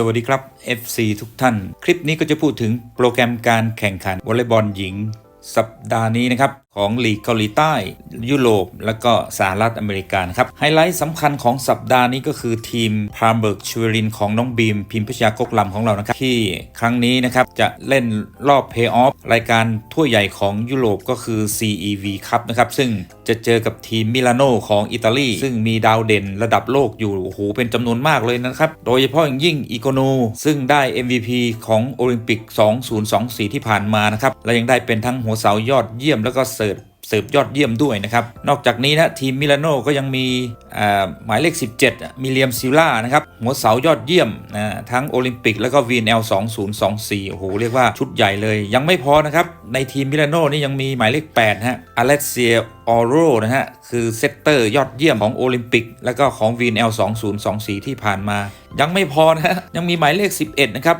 สวัสดีครับ FC ทุกท่าน คลิปนี้ก็จะพูดถึงโปรแกรมการแข่งขันวอลเลย์บอลหญิง สัปดาห์นี้นะครับของลีกเกาหลีใต้ ยุโรป และก็สหรัฐอเมริกานะครับ ไฮไลท์สำคัญของสัปดาห์นี้ก็คือทีมพามเบิร์กชูรินของน้องบีม พิมพิชยากกลำของเรานะครับ ที่ครั้งนี้นะครับ จะเล่นรอบเพย์ออฟรายการถ้วยใหญ่ของยุโรปก็คือ CEV ครับนะครับ ซึ่งจะเจอกับทีมมิลานโนของอิตาลี ซึ่งมีดาวเด่นระดับโลกอยู่โอ้โหเป็นจำนวนมากเลยนะครับ โดยเฉพาะอย่างยิ่งอีโกโนซึ่งได้ MVP ของโอลิมปิก 2024 ที่ผ่านมานะครับและยังได้เป็นทั้งหัวเสายอดเยี่ยมแล้วก็เสิร์ฟเสิร์ฟยอดเยี่ยมด้วยนะครับ นอกจากนี้นะทีมมิลานโนก็ยังมีหมายเลข 17 มิเลียมซิล่านะครับ หัวเสายอดเยี่ยมนะทั้งโอลิมปิกแล้วก็ VNL 2024 โอ้โห เรียกว่าชุดใหญ่เลย ยังไม่พอนะครับ ในทีมมิลานโนนี่ยังมีหมายเลข 8 ฮะอเล็กเซียออโรนะฮะ คือเซตเตอร์ยอดเยี่ยมของโอลิมปิก แล้วก็ของ VNL 2024 ที่ผ่านมา ยังไม่พอนะฮะยังมีหมายเลข 11 นะครับ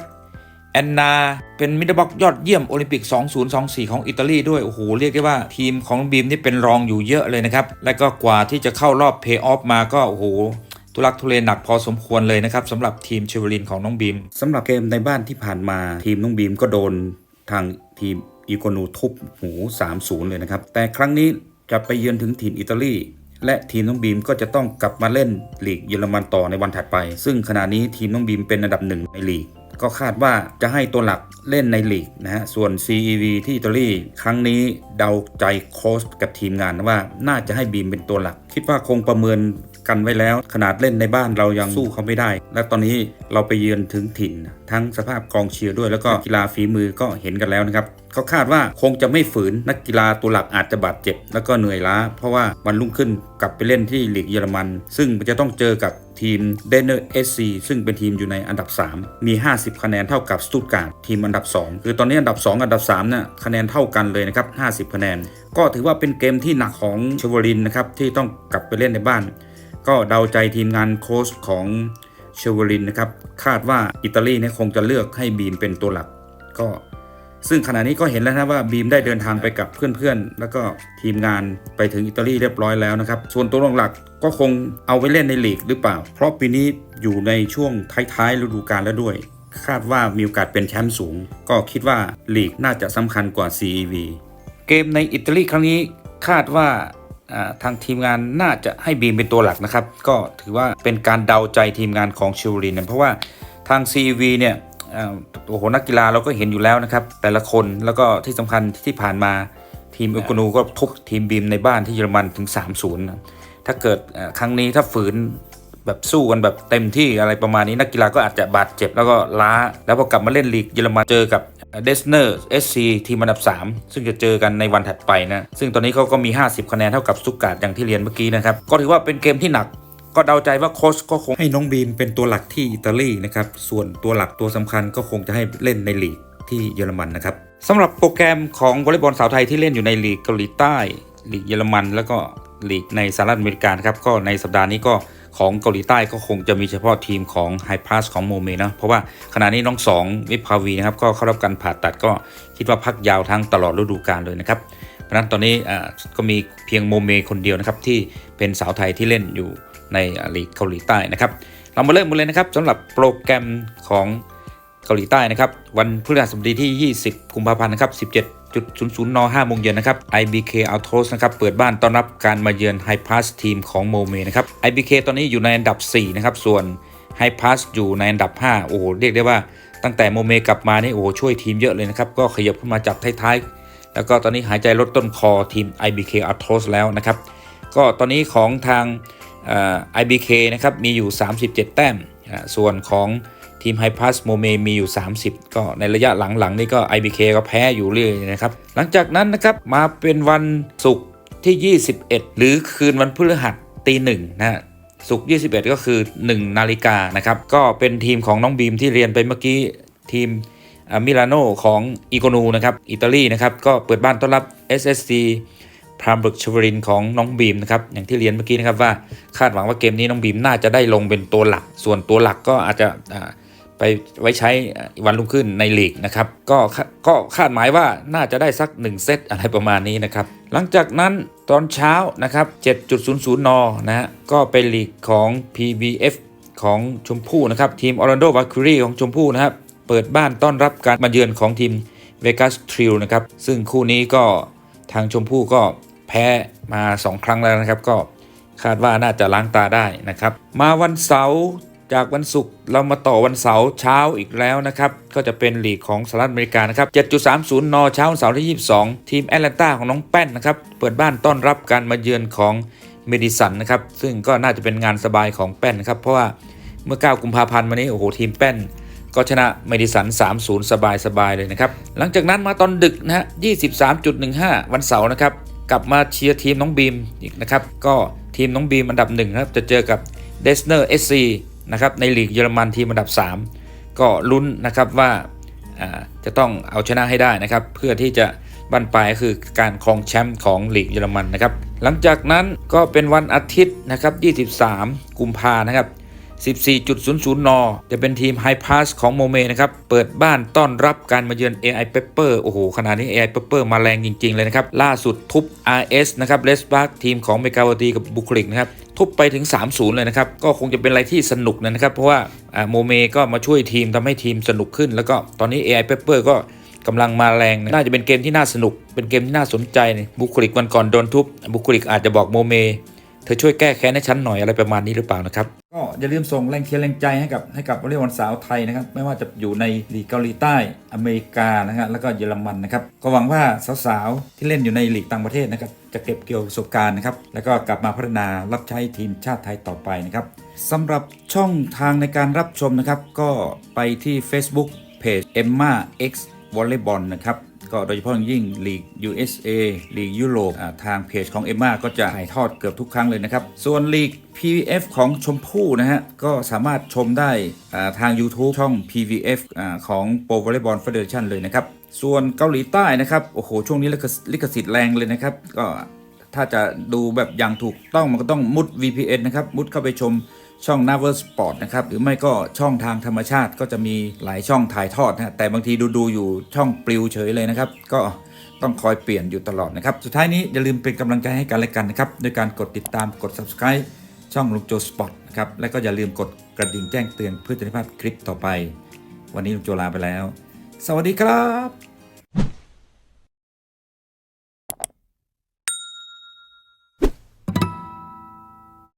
อนนา เป็นมิดเดิลบ็อกยอดเยี่ยมโอลิมปิก 2024 ของอิตาลีด้วย โอ้โห เรียกได้ว่าทีมของบีมนี่เป็นรองอยู่เยอะเลยนะครับ และก็กว่าที่จะเข้ารอบเพย์ออฟมาก็โอ้โหทุลักทุเลหนักพอสมควรเลยนะครับสำหรับทีมเชเวลินของน้องบีมสำหรับเกมในบ้านที่ผ่านมาทีมน้องบีมก็โดนทางทีมอีโกนูทุบหู3-0 เลยนะครับ แต่ครั้งนี้จะไปเยือนถึงถิ่นอิตาลีและทีมน้องบีมก็จะต้องกลับมาเล่นลีกเยอรมันต่อในวันถัดไป ซึ่งขณะนี้ทีมน้องบีมเป็นอันดับหนึ่งในลีก ก็คาดว่าจะให้ตัวหลักเล่นในลีกนะฮะ ส่วน CEV ที่อิตาลีครั้งนี้เดาใจโค้ชกับทีมงานว่าน่าจะให้บีมเป็นตัวหลัก คิดว่าคงประเมิน กันไว้แล้ว ขนาดเล่นในบ้านเรายังสู้เขาไม่ได้ และตอนนี้เราไปเยือนถึงถิ่น ทั้งสภาพกองเชียร์ด้วยแล้วก็กีฬาฝีมือก็เห็นกันแล้วนะครับเขาคาดว่าคงจะไม่ฝืนนักกีฬาตัวหลักอาจจะบาดเจ็บ แล้วก็เหนื่อยล้า เพราะว่าวันรุ่งขึ้นกลับไปเล่นที่ลีกเยอรมัน ซึ่งจะต้องเจอกับทีมเดนเนอร์เอสซีซึ่งเป็นทีมอยู่ในอันดับ 3 มี 50 คะแนนเท่ากับสตูตการ์ดทีมอันดับ 2 คือตอนนี้อันดับ 2 อันดับ3เนี่ยคะแนนเท่ากันเลยนะครับ 50 คะแนน ก็ถือว่าเป็นเกมที่หนักของเชวลินนะครับที่ต้องกลับไปเล่นในบ้าน ก็เดาใจทีมงานโค้ชของเชวลินนะครับคาดว่าอิตาลีเนี่ยคงจะเลือกให้บีมเป็นตัวหลัก ก็ ซึ่งขณะนี้ก็เห็นแล้วนะว่าบีมได้เดินทางไปกับเพื่อนๆ แล้วก็ทีมงานไปถึงอิตาลีเรียบร้อยแล้วนะครับ ส่วนตัวหลักก็คงเอาไว้เล่นในลีกหรือเปล่า เพราะปีนี้อยู่ในช่วงท้ายๆฤดูกาลแล้วด้วย คาดว่ามีโอกาสเป็นแชมป์สูง ก็คิดว่าลีกน่าจะสำคัญกว่า CEV เกมในอิตาลีครั้งนี้คาดว่า ทางทีมงานน่าจะให้บีมเป็นตัวหลักนะครับ ก็ถือว่าเป็นการเดาใจทีมงานของชิวรินนเพราะว่าทาง CEV เนี่ยโอ้โหนักกีฬาเราก็เห็นอยู่แล้วนะครับ แต่ละคนแล้วก็ที่สำคัญที่ผ่านมาทีมอโกนูก็ทุบทีมบีมในบ้านที่เยอรมันถึง 3-0นะถ้าเกิดครั้งนี้ถ้าฝืนแบบสู้กันแบบเต็มที่อะไรประมาณนี้นักกีฬาก็อาจจะบาดเจ็บแล้วก็ล้า แล้วพอกลับมาเล่นลีกเยอรมันเจอกับ เดสเนอร์เอสซีทีมอันดับ 3 ซึ่งจะเจอกันในวันถัดไปนะ ซึ่งตอนนี้เขาก็มี 50 คะแนนเท่ากับสุกกาดอย่างที่เรียนเมื่อกี้นะครับ ก็ถือว่าเป็นเกมที่หนักก็เดาใจว่าโค้ชก็คงให้น้องบีมเป็นตัวหลักที่อิตาลีนะครับ ส่วนตัวหลักตัวสำคัญก็คงจะให้เล่นในลีกที่เยอรมันนะครับสำหรับโปรแกรมของวอลเลย์บอลสาวไทยที่เล่นอยู่ในลีกเกาหลีใต้ลีกเยอรมัน แล้วก็ลีกในสหรัฐอเมริกาครับก็ในสัปดาห์นี้ก็ ของเกาหลีใต้ก็คงจะมีเฉพาะทีมของไฮพาสของโมเมนะเพราะว่าขณะนี้น้องสองวิภาวีนะครับก็เข้ารับการผ่าตัดก็คิดว่าพักยาวทั้งตลอดฤดูกาลเลยนะครับเพราะนั้นตอนนี้ก็มีเพียงโมเมคนเดียวนะครับที่เป็นสาวไทยที่เล่นอยู่ในลีกเกาหลีใต้นะครับ เรามาเริ่มกันเลยนะครับสำหรับโปรแกรมของเกาหลีใต้นะครับ วันพฤหัสบดีที่ 20 กุมภาพันธ์นะครับ 17 17.00น5โมงเย็นนะครับ IBK Autos นะครับ เปิดบ้านต้อนรับการมาเยือน High Pass ทีมของโมเมนะครับ IBK ตอนนี้อยู่ในอันดับ 4 นะครับ ส่วน High Pass อยู่ในอันดับ 5 โอ้โห เรียกได้ว่าตั้งแต่โมเมกลับมานี่โอ้โหช่วยทีมเยอะเลยนะครับ ก็ขยับขึ้นมาจากท้ายๆ แล้วก็ตอนนี้หายใจลดต้นคอทีม IBK Autos แล้วนะครับ ก็ตอนนี้ของทางเอ่อ IBK นะครับมีอยู่ 37 แต้ม ส่วนของ ทีม h i p a s m o m e มีอยู่ 30 ก็ในระยะหลังๆ นี่ก็ IBK ก็แพ้อยู่เรื่อยนะครับ หลังจากนั้นนะครับมาเป็นวันศุกร์ที่ 21 หรือคืนวันพฤหัสตีหนึ่งนะศุกร์21 ก็คือ 1 นาฬิกานะครับ ก็เป็นทีมของน้องบีมที่เรียนไปเมื่อกี้ทีมมิลานโนของอีโกนูนะครับอิตาลีนะครับก็เปิดบ้านต้อนรับ SSC พรามบึกชวรินของน้องบีมนะครับอย่างที่เรียนเมื่อกี้นะครับว่าคาดหวังว่าเกมนี้น้องบีมน่าจะได้ลงเป็นตัวหลัก ส่วนตัวหลักก็อาจจะ ไปไว้ใช้วันรุ่งขึ้นในลีกนะครับก็คาก็คาดหมายว่าน่าจะได้สัก 1 เซตอะไรประมาณนี้นะครับ หลังจากนั้นตอนเช้านะครับ 7.00 น นะฮะก็เป็นลีกของ PBF ของชมพู่นะครับ ทีมออร์แลนโดวาคูรีของชมพู่นะครับ เปิดบ้านต้อนรับการมาเยือนของทีมเวกัสทริลนะครับ ซึ่งคู่นี้ก็ทางชมพู่ก็แพ้มา 2 ครั้งแล้วนะครับ ก็คาดว่าน่าจะล้างตาได้นะครับ มาวันเสาร์ จากวันศุกร์เรามาต่อวันเสาร์เช้าอีกแล้วนะครับ ก็จะเป็นลีกของสหรัฐอเมริกานะครับ 7.30 น เช้าวันเสาร์ที่ 22 ทีมแอตแลนตาของน้องแป้นนะครับ เปิดบ้านต้อนรับการมาเยือนของเมดิสันนะครับ ซึ่งก็น่าจะเป็นงานสบายของแป้นนะครับ เพราะว่าเมื่อ 9 กุมภาพันธ์มานี้ โอ้โห ทีมแป้น ก็ชนะเมดิสัน 3-0สบายสบายๆเลยนะครับ หลังจากนั้นมาตอนดึกนะฮะ 23.15 วันเสาร์นะครับ กลับมาเชียร์ทีมน้องบีมอีกนะครับ ก็ทีมน้องบีมอันดับหนึ่งนะครับ จะเจอกับเดสเนอร์เอสซี นะครับในลีกเยอรมันทีมอันดับ 3 ก็ลุ้นนะครับว่าจะต้องเอาชนะให้ได้นะครับ เพื่อที่จะบั้นปลายก็คือการครองแชมป์ของลีกเยอรมันนะครับ หลังจากนั้นก็เป็นวันอาทิตย์นะครับ 23 กุมภานะครับ 14.00 น จะเป็นทีม High Pass ของโมเมนะครับ เปิดบ้านต้อนรับการมาเยือน AI Pepper โอ้โห ขนาดนี้ AI Pepper มาแรงจริง ๆ เลยนะครับ ล่าสุดทุบ RS นะครับเลสบาร์กทีมของเมกาวตีกับบุคลิกนะครับทุบไปถึง 3-0 เลยนะครับ ก็คงจะเป็นอะไรที่สนุกนะครับ เพราะว่าโมเมก็มาช่วยทีมทำให้ทีมสนุกขึ้น แล้วก็ตอนนี้ AI Pepper ก็กำลังมาแรง น่าจะเป็นเกมที่น่าสนุก เป็นเกมที่น่าสนใจ บุคลิกวันก่อนโดนทุบ บุคลิกอาจจะบอกโมเม ธอช่วยแก้แค้นให้ฉันหน่อยอะไรประมาณนี้หรือเปล่านะครับ ก็อย่าลืมส่งแรงเชียร์แรงใจให้กับให้กับวอลเลย์บอลสาวไทยนะครับ ไม่ว่าจะอยู่ในลีกเกาหลีใต้อเมริกานะฮะแล้วก็เยอรมันนะครับ ก็หวังว่าสาวๆ ที่เล่นอยู่ในลีกต่างประเทศนะครับ จะเก็บเกี่ยวประสบการณ์นะครับ แล้วก็กลับมาพัฒนารับใช้ทีมชาติไทยต่อไปนะครับสำหรับช่องทางในการรับชมนะครับ ก็ไปที่ Facebook Page Emma X Volleyball นะครับ ก็โดยเฉพาะยิ่งลีก USA ลีกยุโรปทางเพจของเอ็มมาก็จะถ่ายทอดเกือบทุกครั้งเลยนะครับ ส่วนลีก PVF ของชมพู่นะฮะ ก็สามารถชมได้ทาง YouTube ช่อง PVF อของ Pro Volleyball Federation เลยนะครับ ส่วนเกาหลีใต้นะครับ โอ้โห ช่วงนี้ลิขสิทธิ์ลิขสิทธิ์แรงเลยนะครับ ก็ถ้าจะดูแบบอย่างถูกต้องมันก็ต้องมุด VPN นะครับ มุดเข้าไปชม ช่อง n a v e r Sport นะครับ หรือไม่ก็ช่องทางธรรมชาติก็จะมีหลายช่องถ่ายทอดนะแต่บางทีดูดูๆอยู่ช่องปลิวเฉยเลยนะครับ ก็ต้องคอยเปลี่ยนอยู่ตลอดนะครับ สุดท้ายนี้อย่าลืมเป็นกำลังใจให้กันและกันนะครับด้วยการกดติดตามกด subscribe ช่องลุงโจสปอร์ตนะครับและก็อย่าลืมกดกระดิ่งแจ้งเตือนเพื่อจะได้พลาดคลิปต่อไป วันนี้ลุงโจลาไปแล้ว สวัสดีครับ